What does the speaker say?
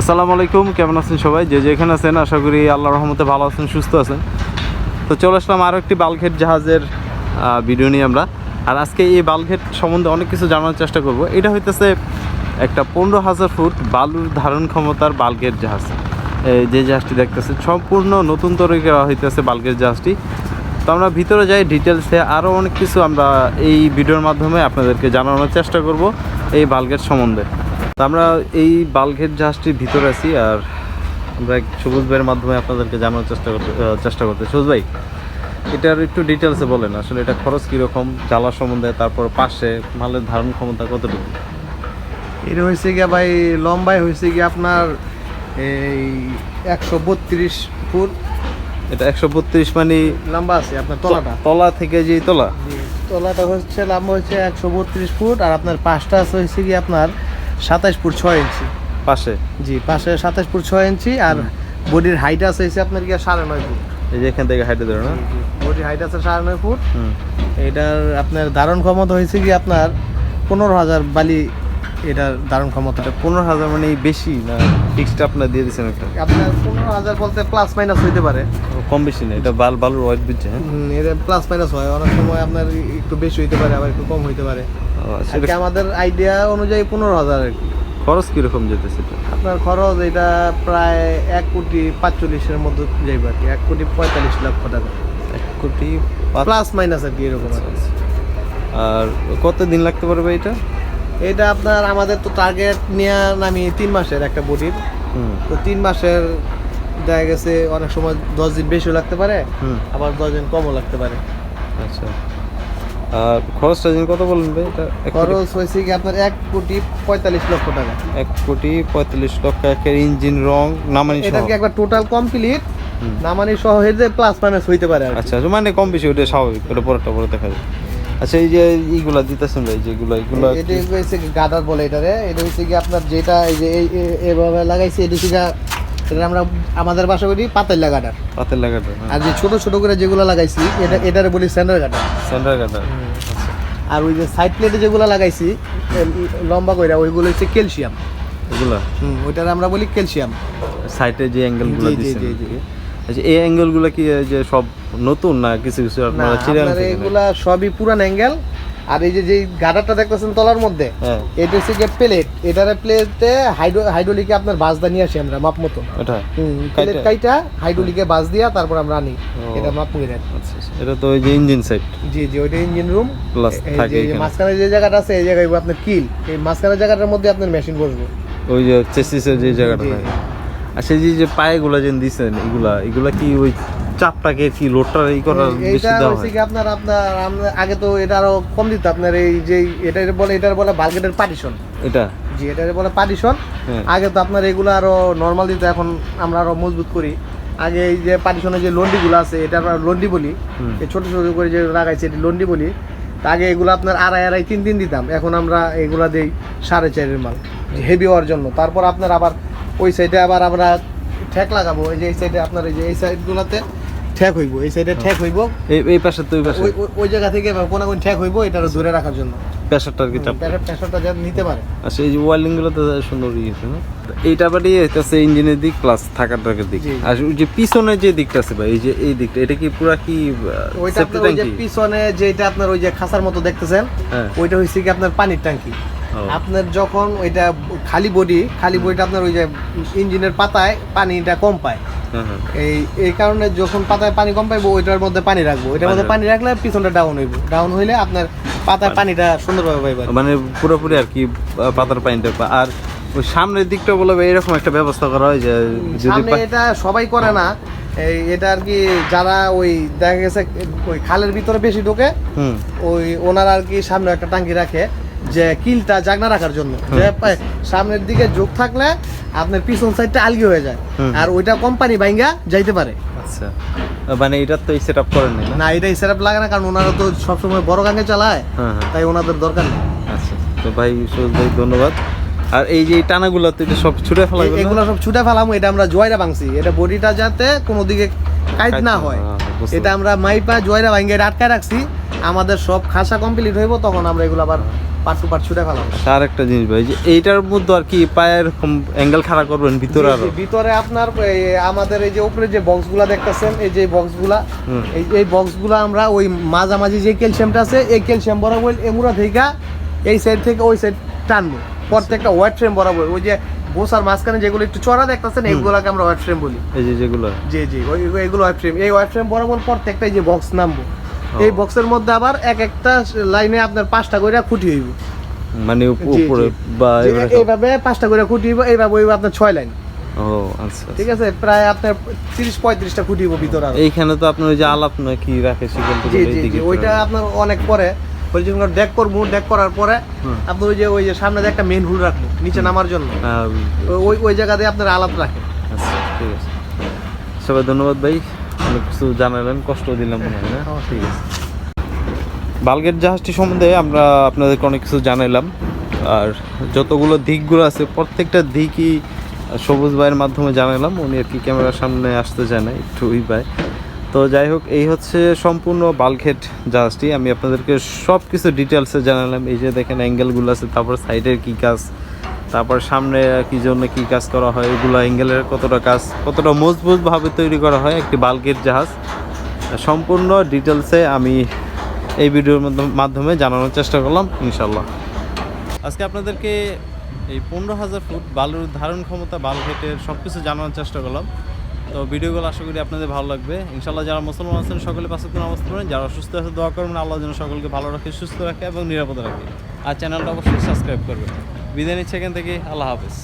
আসসালামু আলাইকুম, কেমন আছেন সবাই? যে যেখানে আছেন, আশা করি আল্লাহ রহমতে ভালো আছেন, সুস্থ আছেন। তো চলে আসলাম আরও একটি বালঘেট জাহাজের ভিডিও নিয়ে আমরা। আর আজকে এই বালঘেট সম্বন্ধে অনেক কিছু জানার চেষ্টা করব। এটা হইতেছে একটা পনেরো হাজার ফুট বালুর ধারণ ক্ষমতার বালঘেট জাহাজ। এই যে জাহাজটি দেখতেছেন, সম্পূর্ণ নতুন তৈরি করা হইতেছে বালঘেট জাহাজটি। তো আমরা ভিতরে যাই ডিটেলসে আরও অনেক কিছু আমরা এই ভিডিওর মাধ্যমে আপনাদেরকে জানানোর চেষ্টা করব এই বালঘেট সম্বন্ধে। আমরা এই বালঘেট জাহাজটির ভিতরে আছি আর আমরা সবুজ ভাইয়ের মাধ্যমে আপনাদেরকে জানানোর চেষ্টা করতে চেষ্টা করতে। সবুজ ভাই এটার একটু ডিটেলসে বলেন আসলে এটা খরচ কীরকম জ্বালা সম্বন্ধে তারপর পাশে মালের ধারণ ক্ষমতা কতটুকু? এটা হয়েছে গিয়া ভাই লম্বাই হয়েছে গিয়ে আপনার এই একশো বত্রিশ ফুট। এটা একশো বত্রিশ মানে লম্বা আছে আপনার তলাটা। তলা থেকে যে তলা? তলাটা হচ্ছে লম্বা হচ্ছে একশো বত্রিশ ফুট আর আপনার পাশটা আছে হয়েছে গিয়ে আপনার সাতাশ ফুট ছয় ইঞ্চি। পাশে? জি পাশে সাতাশ ফুট ছয় ইঞ্চি আর বডির হাইট আছে এসে আপনার কি সাড়ে নয় ফুট। এই যে এখান থেকে হাইটে ধরে না? বডির হাইট আছে সাড়ে নয় ফুট। হুম। এটার আপনার ধারণ ক্ষমতা হয়েছে কি আপনার পনেরো হাজার বালি এটার দারুণ ক্ষমতাটা। পনেরো হাজার মানে বেশি না ফিক্সড আপনার দিয়ে দিচ্ছেন একটা? আপনার পনেরো হাজার বলতে প্লাস মাইনাস হইতে পারে। কম বেশি না এটা বাল বালুর বুঝছে হ্যাঁ? এটা প্লাস মাইনাস হয়। অনেক সময় আপনার একটু বেশি হইতে পারে আবার একটু কম হইতে পারে। ও, আচ্ছা, আমাদের আইডিয়া অনুযায়ী পনেরো হাজার আর কি। খরচ কীরকম যেতেছে আপনার খরচ এটা প্রায় এক কোটি পাঁচচল্লিশের মধ্যে যাইবে আর কি। এক কোটি পঁয়তাল্লিশ লক্ষ টাকা। এক কোটি প্লাস মাইনাস আর কি এরকম আর কত দিন লাগতে পারবে এটা? এটা আপনার আমাদের তো টার্গেট নিয়ে আমি তিন মাসের একটা বডির তো তিন মাসের দেখা গেছে অনেক সময় দশ দিন বেশিও লাগতে পারে আবার দশ দিন কমও লাগতে পারে। আচ্ছা। আর খরচটা দিন কত বললেন ভাই? এটা খরচ হয়েছে কি আপনার এক কোটি পঁয়তাল্লিশ লক্ষ টাকা। এক কোটি পঁয়তাল্লিশ লক্ষ একের ইঞ্জিন রং নামানি এটা কি একবার টোটাল কমপ্লিট। নামানি সহ হয়ে প্লাস মাইনাস হইতে পারে আচ্ছা মানে কম বেশি ওটা স্বাভাবিক ওটা পরেরটা পরে দেখা যায়। আচ্ছা এই যে এইগুলা দিতেছেন ভাই যেগুলো এগুলো এটা হয়েছে কি গাডার বলে এটারে এটা হচ্ছে কি আপনার যেটা এই যে এই এ- এভাবে লাগাইছে এটা গিয়া- এটা আমরা আমাদের বাসা করি পাতাল্লা গাডার। পাতের লাগাটা আর যে ছোট ছোট করে যেগুলো লাগাইছি এটা এটারে বলি স্যান্ডার গাডার। সেন্টার কাটা আচ্ছা। আর ওই যে সাইড প্লেটে যেগুলো লাগাইছি লম্বা কইরা ওইগুলো হচ্ছে ক্যালসিয়াম। এগুলা? হুম ওইটার আমরা বলি ক্যালসিয়াম। সাইডে যে অ্যাঙ্গেলগুলো জি, জি, জি, জি। আচ্ছা এই অ্যাঙ্গেলগুলো কি যে সব নতুন না কিছু কিছু আপনারা আপনার এগুলা সবই পুরান অ্যাঙ্গেল আর এই যে যে গাডারটা দেখতেছেন তলার মধ্যে হ্যাঁ। এটা হচ্ছে গিয়ে প্লেট এটারে প্লেটে হাইড্রো হাইড্রোলিকে আপনার বাস দা নিয়ে আসি আমরা মাপ মতো। এটা? প্লেট কাইটা? হাইড্রোলিকে বাস দিয়া তারপর আমরা আনি। এটা মাপ করে আচ্ছা আচ্ছা। এটা তো ওই যে ইঞ্জিন সাইড জি জি ওইটা ইঞ্জিন রুম Plus থাকে যে। মাঝখানে যে জায়গাটা আছে এই জায়গায় আপনার কিল। এই মাঝখানে জায়গাটার মধ্যে আপনার মেশিন বসবে। ওই যে চেসিসের যে জায়গাটা থাকে। আচ্ছা এই যে পায়েগুলো যে দিছেন এগুলা এগুলা কি ওই চাপটাকে কি লোডটা ই করার বেশি হচ্ছে হয়? আপনার আপনার আগে তো এটা আরও কম দিত আপনার এই যে এটা বলে এটার বলে বালগেটের পার্টিশন এটা? জি এটা বলে পার্টিশন হ্যাঁ। আগে তো আপনার এগুলো আরও নর্মাল দিত এখন আমরা আরও মজবুত করি। আগে এই যে পার্টিশনের যে লন্ডিগুলো আছে এটা আমরা লন্ডি বলি। এই ছোট ছোট করে যে লাগাইছে এটি লন্ডি বলি। তা আগে এগুলো আপনার আড়াই আড়াই তিন দিন দিতাম। এখন আমরা এগুলা দিই সাড়ে চারের মাল হেভি হওয়ার জন্য। তারপর আপনার আবার ওই সাইডে আবার আমরা ঠেক লাগাবো। এই যে এই সাইডে আপনার এই যে এই সাইডগুলোতে ঠেক হইব এই সাইডে ঠেক হইব। এই এই পাশে তো ওই পাশে। ওই জায়গা থেকে কোনো কোন ঠেক হইব এটা ধরে রাখার জন্য। প্রেশারটা আর কি চাপ প্রেশারটা যেন নিতে পারে। আচ্ছা এই যে ওয়ার্লিংগুলো তো সুন্দর ইয়েছে না? এইটা বাড়ি হইতেছে ইঞ্জিনের দিক প্লাস থাকার টাকার দিক। আর ওই যে পিছনে যে দিকটা আছে ভাই এই যে এই দিকটা এটা কি পুরা কি ওইটা আপনার ওই যে পিছনে যেটা আপনার ওই যে খাসার মতো দেখতেছেন হ্যাঁ। ওইটা হচ্ছে কি আপনার পানির ট্যাঙ্কি। আপনার যখন ওইটা খালি বডি খালি বডিটা আপনার ওই যে ইঞ্জিনের পাতায় পানিটা কম পায়। হ্যাঁ হ্যাঁ। এই এই কারণে যখন পাতায় পানি কম পাইবো ওইটার মধ্যে পানি রাখব। ওইটার মধ্যে পানি রাখলে পিছনটা ডাউন হইব। ডাউন হইলে আপনার পাতায় পানিটা সুন্দরভাবে পাইবেন মানে পুরোপুরি আর কি পাতার পানিটা আর ওই সামনের দিকটা বলে এরকম একটা ব্যবস্থা করা হয় যে যদি এটা সবাই করে না। এই এটা আর কি যারা ওই দেখা গেছে ওই খালের ভিতরে বেশি ঢোকে হুম। ওই ওনারা আর কি সামনে একটা টাঙ্কি রাখে। যে কিলটা জাগনা রাখার জন্য। যে সামনের দিকে যোগ থাকলে আপনার পিছন সাইডটা আলগি হয়ে যায়। আর ওইটা কোম্পানি বাইঙ্গা যাইতে পারে। আচ্ছা। মানে এটার তো এই সেট আপ করেন না? না এটা সেটআপ লাগে না কারণ ওনারা তো সবসময় বড় গাঙ্গে চালায় হ্যাঁ হ্যাঁ। তাই ওনাদের দরকার নেই। আচ্ছা। তো ভাই সুরজ ভাই ধন্যবাদ। আর এই যে টানাগুলো তো এটা সব ছুটে ফেলা এগুলো সব ছুটে ফেলাম এটা আমরা জয়রা ভাঙছি। এটা বডিটা যাতে কোনো দিকে কাইট না হয়। হ্যাঁ, এটা আমরা মাইপা জয়রা এটা আটকায় রাখছি। আমাদের সব খাসা কমপ্লিট হইব তখন আমরা এগুলো আবার পার্ট টু পার্ট ছুটে ফেলাম। আর একটা জিনিস ভাই যে এইটার মধ্যে আর কি পায়ের অ্যাঙ্গেল খাড়া করবেন ভিতরে আরও? ভিতরে আপনার আমাদের এই যে উপরে যে বক্সগুলা দেখতেছেন এই যে বক্সগুলা। এই এই বক্সগুলা আমরা ওই মাঝামাঝি যে ক্যালসিয়ামটা আছে এই ক্যালসিয়াম বরাবর এমুরা থেকে এই সাইড থেকে ওই সাইড টানবো। প্রত্যেকটা ওয়াইট ফ্রেম বরাবর। ওই যে বোসার মাঝখানে যেগুলো একটু চড়া দেখতেছেন এইগুলাকে আমরা ফ্রেম বলি। এই যে যেগুলো। জি জি ওই এগুলো ওয়াইট ফ্রেম এই ওয়াইট ফ্রেম বরাবর প্রত্যেকটা এই যে বক্স নামবো। এই বক্সের মধ্যে আবার এক একটা লাইনে আপনার পাঁচটা করে খুঁটি হইব। মানে উপরে বা এইভাবে পাঁচটা করে খুঁটি হইব এইভাবে হইব আপনার ছয় লাইন ও আচ্ছা ঠিক আছে? প্রায় আপনার তিরিশ পঁয়ত্রিশটা খুঁটি হইব ভিতরে এইখানে তো আপনার ওই যে আলাপ না কি রাখে সেখান জি জি ওইটা আপনার অনেক পরে। ওই যখন ডেক করব ডেক করার পরে আপনি ওই যে ওই যে সামনে একটা মেন হুল রাখব নিচে নামার জন্য। ওই ওই জায়গা দিয়ে আপনার আলাপ রাখে আচ্ছা ঠিক আছে। সবাই ধন্যবাদ ভাই। অনেক কিছু জানালেন কষ্ট দিলাম মনে হয় না। ঠিক আছে। বালগেট জাহাজটি সম্বন্ধে আমরা আপনাদেরকে অনেক কিছু জানাইলাম। আর যতগুলো দিকগুলো আছে প্রত্যেকটা দিকই সবুজ ভাইয়ের মাধ্যমে জানালাম উনি আর কি ক্যামেরার সামনে আসতে চায় না একটু ওই ভাই। তো যাই হোক এই হচ্ছে সম্পূর্ণ বালঘেট জাহাজটি। আমি আপনাদেরকে সব কিছু ডিটেলসে জানালাম। এই যে দেখেন অ্যাঙ্গেলগুলো আছে তারপর সাইডের কী কাজ তারপর সামনে কি জন্য কি কাজ করা হয়, এগুলো অ্যাঙ্গেলের কতটা কাজ, কতটা মজবুতভাবে তৈরি করা হয়, একটি বালগেট জাহাজ। সম্পূর্ণ ডিটেলসে আমি এই ভিডিওর মাধ্যম- জানানোর চেষ্টা করলাম ইনশাল্লাহ আজকে আপনাদেরকে এই পনেরো হাজার ফুট বালুর ধারণ ক্ষমতা বালঘেটের সব কিছু জানানোর চেষ্টা করলাম। তো ভিডিওগুলো আশা করি আপনাদের ভালো লাগবে। ইনশাল্লাহ যারা মুসলমান আছেন, সকলে পাশে কোনো অবস্থা করেন যারা অসুস্থ আছে, দোয়া করবেন। আল্লাহ যেন সকলকে ভালো রাখে, সুস্থ রাখে এবং নিরাপদে রাখে। আর চ্যানেলটা অবশ্যই সাবস্ক্রাইব করবেন। বিদায় নিচ্ছে এখান থেকে। আল্লাহ হাফেজ।